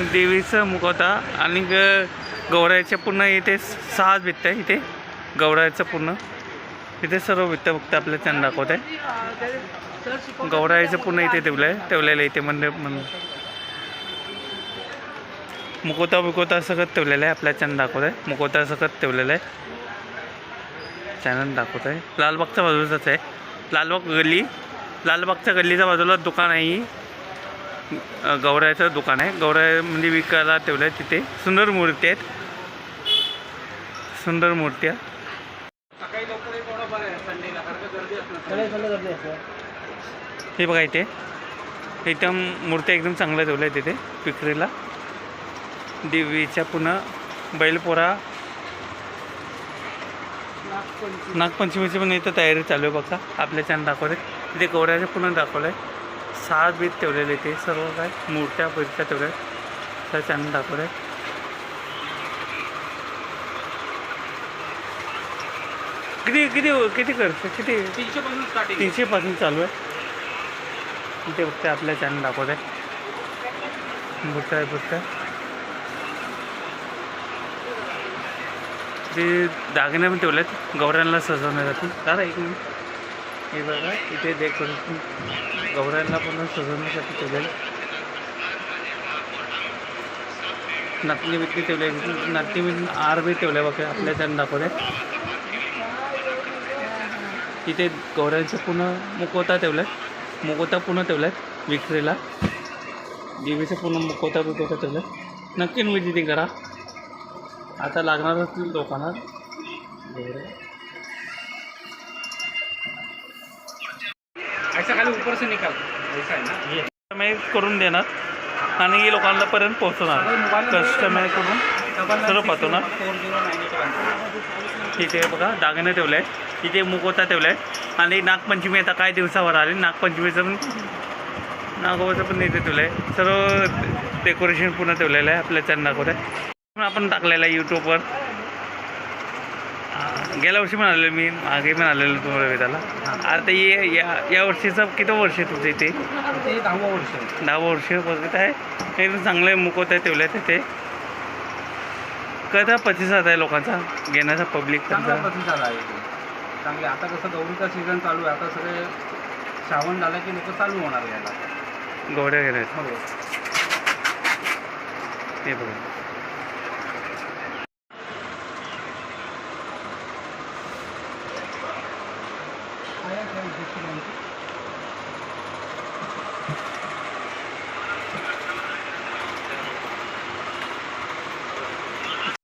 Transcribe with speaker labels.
Speaker 1: देवीचं मुखवता आणि ग गौराईच्या पूर्ण इथे सहा भित्त आहे इथे. गौराईचं पूर्ण. इथे सर्व भित्त फक्त आपल्या छान दाखवत आहे. गौराईचं पूर्ण इथे ठेवलं आहे ठेवलेलं आहे इथे मंदिर मंदिर मुकोता बिकोता सगळं ठेवलेलं आहे. आपल्या चॅनल दाखवत आहे. मुकोता सगळं ठेवलेलं आहे. चॅनल दाखवत आहे. लालबागच्या बाजूचाच आहे. लालबाग गल्ली. लालबागच्या गल्लीच्या बाजूला दुकान आहे गौरायचं दुकान आहे. गौराय म्हणजे विकायला ठेवलं आहे तिथे. सुंदर मूर्ती आहेत. सुंदर मूर्त्या हे बघा इथे. एकदम मूर्त्या एकदम चांगल्या ठेवल्या आहेत तिथे विक्रीला. देवीच्या पुन्हा बैलपोरा. नागपंचमीची पण इथं तयारी चालू आहे बघा. आपल्या छान दाखवले तिथे गौऱ्याचं पुन्हा दाखवलं आहे सहा बीत ठेवलेले ते सर्व काय मूर्त्या बिर्त्या ठेवल्या आहेत त्या छान दाखवलं आहे किती किती किती खर्च किती?
Speaker 2: तीनशे पासून स्टार्टिंग
Speaker 1: तीनशे पासून चालू आहे. ते फक्त आपल्या चॅनल दाखवत आहे आहे बुट्टा ते दागिने पण ठेवलेत. गौऱ्यांना सजवण्यासाठी. दादा एक मिनिट. हे बघा इथे डेकोरेशन गवऱ्यांना पण सजवण्यासाठी ठेवलेलं नातनी बितनी ठेवले नातनी बितनी आर बी ठेवले बघा आपल्या त्यांना दाखवल्या. तिथे गवऱ्यांचं पुन्हा पूर्ण मुकोता ठेवला आहे मुकोता पूर्ण ठेवला विक्रीला देवीचं पूर्ण मुकोता बिकोता ठेवलं आहे नक्की विजिटिंग करा. आता लागणारच लोकांना
Speaker 2: ऐसा खाली ऊपर से निकाल ऐसा है ना
Speaker 1: कस्टमाइज करून देणार आणि हे लोकांना पर्यंत पोहोचवणार. कस्टमाइज करून सर्व पाठवणार.
Speaker 2: वन
Speaker 1: इथे बघा दागिने ठेवले आहे इथे मुकोता ठेवला आहे आणि नागपंचमी आता काय दिवसावर आली? नागपंचमीचं पण नागोबाचं पण इथे ठेवलं आहे सर्व डेकोरेशन पूर्ण ठेवलेलं आहे आपल्या आहे पण आपण टाकलेलं आहे यूट्यूबवर गेल्या वर्षी पण आलेलो मी मागे पण आलेलो तुम्हाला वेदाला आता ये या या वर्षीचं किती वर्ष आहे तुमचं इथे?
Speaker 2: ते दहावं वर्ष आहे.
Speaker 1: दहा वर्ष बघत आहे. एकदम चांगले मुकोत्या ठेवले आहेत तिथे कसा प्रतिसाद आहे लोकांचा? घेण्याचा पब्लिक
Speaker 2: चांगला
Speaker 1: त्यांचा?
Speaker 2: प्रतिसाद आहे इथे. चांगले आता कसं गौरीचा सीझन चालू आहे आता सगळे श्रावण झालं की लोक चालू होणार याला
Speaker 1: गौड्या घेण्याचा
Speaker 2: हो.
Speaker 1: हे बघा. Thank you.